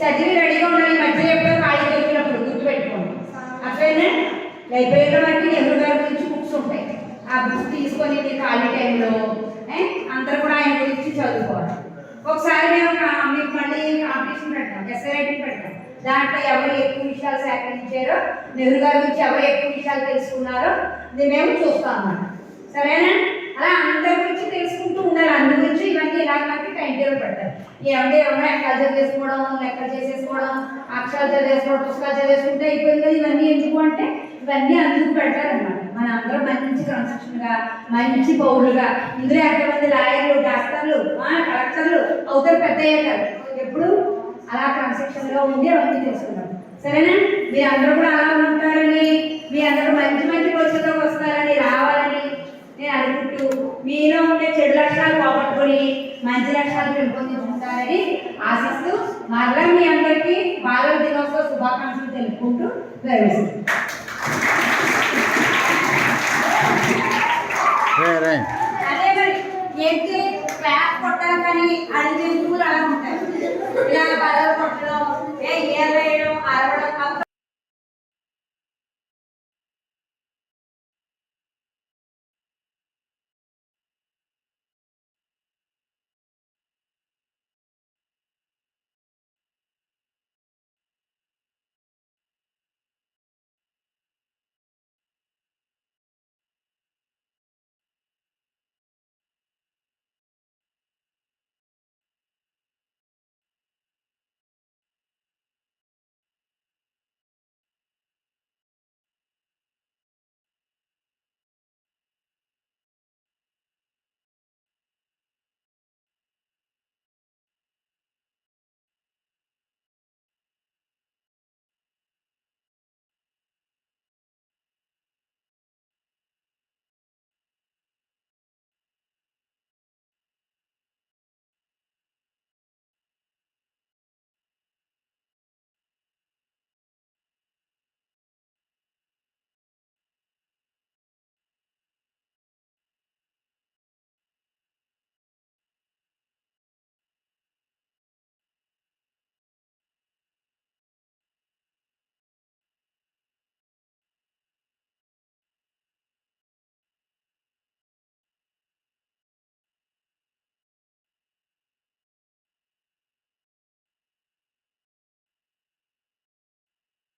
చదివి రెడీగా ఉండాలి మధ్య ఎప్పుడో ఖాళీ దొరికినప్పుడు గుర్తుపెట్టుకోండి. అట్లనే లైబ్రరీలో మనకి నెహ్రూ గారి గురించి బుక్స్ ఉంటాయి. ఆ బుక్స్ తీసుకొని మీరు ఖాళీ టైంలో అందరూ కూడా ఆయన గురించి చదువుకోవాలి. ఒకసారి మేము మీకు మళ్ళీ కాంపిటీషన్ పెడతాం ఎస్ఐ రైటింగ్ పెడతాం. దాంట్లో ఎవరు ఎక్కువ విషయాలు సేకరించారో నెహ్రూ గారి గురించి ఎవరు ఎక్కువ విషయాలు తెలుసుకున్నారో ఇది మేము చూస్తాం అన్నమాట. సరేనా? అలా అందరి గురించి తెలుసుకుంటూ ఉండాలి. అందరి గురించి ఇవన్నీ ఇలా మనకి టైం టేబుల్ పెడతాం. ఏమంటే ఏమన్నా ఎక్కడ చదివేసుకోవడం లెక్కలు చేసేసుకోవడం అక్షరాలు చదివేసుకోవడం పుస్తకాలు చదివేసుకుంటే అయిపోయింది కదా ఇవన్నీ ఎందుకు అంటే ఇవన్నీ అందుకు పెడతారన్నమాట. మన అందరం మంచి కన్స్ట్రక్షన్గా మంచి పౌరులుగా. ఇందులో ఎంతమంది లాయర్లు డాక్టర్లు కలెక్టర్లు అవుతారు పెద్ద ఎప్పుడు? అలా కన్స్ట్రక్షన్గా ఉండి అవన్నీ చేసుకున్నాం సరేనా? మీ అందరూ కూడా అలా ఉంటారని మీ అందరూ మంచి మంచి పొజిషన్లోకి వస్తారని రావాలని నేను అనుకుంటూ మీలో ఉండే చెడు లక్షణాలు మంచి లక్ష్యాలు పెంపొందించుకుంటారని ఆశిస్తూ మరలా మీ అందరికీ బాలల దినోత్సవ శుభాకాంక్షలు తెలుపుకుంటూ అదే మరి ఎగ్గి ప్యాక్ కొట్టాలి కానీ అది దూరాలు ఉంటాయి ఇలా బలలు కొట్టడం ఏ